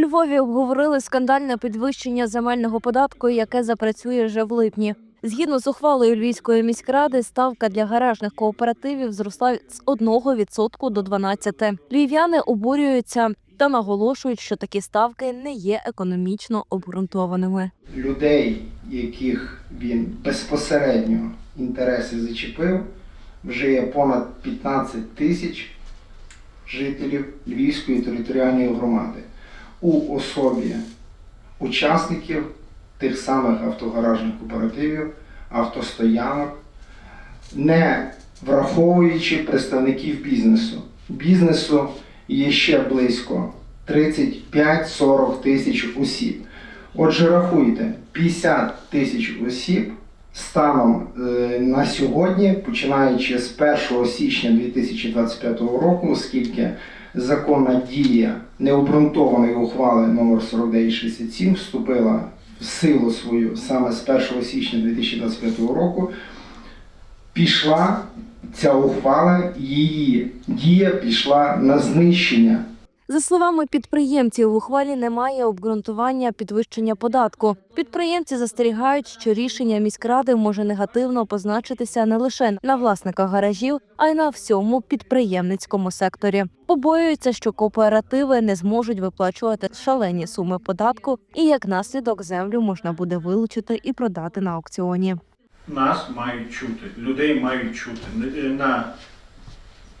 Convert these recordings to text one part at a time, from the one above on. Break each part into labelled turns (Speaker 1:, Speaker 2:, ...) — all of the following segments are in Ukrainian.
Speaker 1: Львові обговорили скандальне підвищення земельного податку, яке запрацює вже в липні. Згідно з ухвалою Львівської міськради, ставка для гаражних кооперативів зросла з 1% до 12%. Львів'яни обурюються та наголошують, що такі ставки не є економічно обґрунтованими.
Speaker 2: людей, яких він безпосередньо інтереси зачепив, вже є понад 15 тисяч жителів Львівської територіальної громади у особі учасників тих самих автогаражних кооперативів, автостоянок, не враховуючи представників бізнесу. Бізнесу є ще близько 35-40 тисяч осіб. Отже, рахуйте, 50 тисяч осіб станом е, на сьогодні, починаючи з 1 січня 2025 року, оскільки законна дія необґрунтованої ухвали номер 4967 вступила в силу свою саме з 1 січня 2025 року, пішла ця ухвала, її дія пішла на знищення
Speaker 1: За словами підприємців, в ухвалі немає обґрунтування підвищення податку. Підприємці застерігають, що рішення міськради може негативно позначитися не лише на власниках гаражів, а й на всьому підприємницькому секторі. Побоюються, що кооперативи не зможуть виплачувати шалені суми податку, і як наслідок землю можна буде вилучити і продати на аукціоні.
Speaker 3: Нас мають чути, людей мають чути. Е, На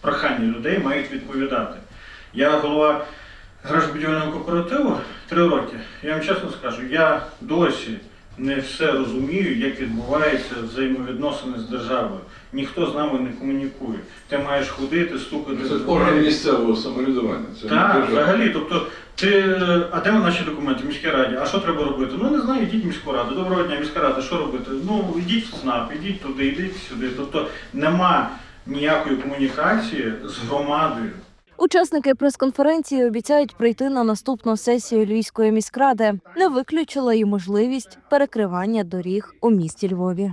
Speaker 3: прохання людей мають відповідати. Я голова гражбудівельного кооперативу три роки. Я вам чесно скажу, я досі не все розумію, як відбуваються взаємовідносини з державою. Ніхто з нами не комунікує. Ти маєш ходити, стукати.
Speaker 4: Це орган місцевого самоврядування. Це
Speaker 3: Так, взагалі, тобто, ти, а де наші документи в міській раді? А що треба робити? Ну не знаю, йдіть в міську раду. Доброго дня, міська рада, що робити? Ну йдіть в ЦНАП, йдіть туди, йдіть сюди. Тобто нема ніякої комунікації з громадою.
Speaker 1: Учасники прес-конференції обіцяють прийти на наступну сесію Львівської міськради. Не виключила й можливість перекривання доріг у місті Львові.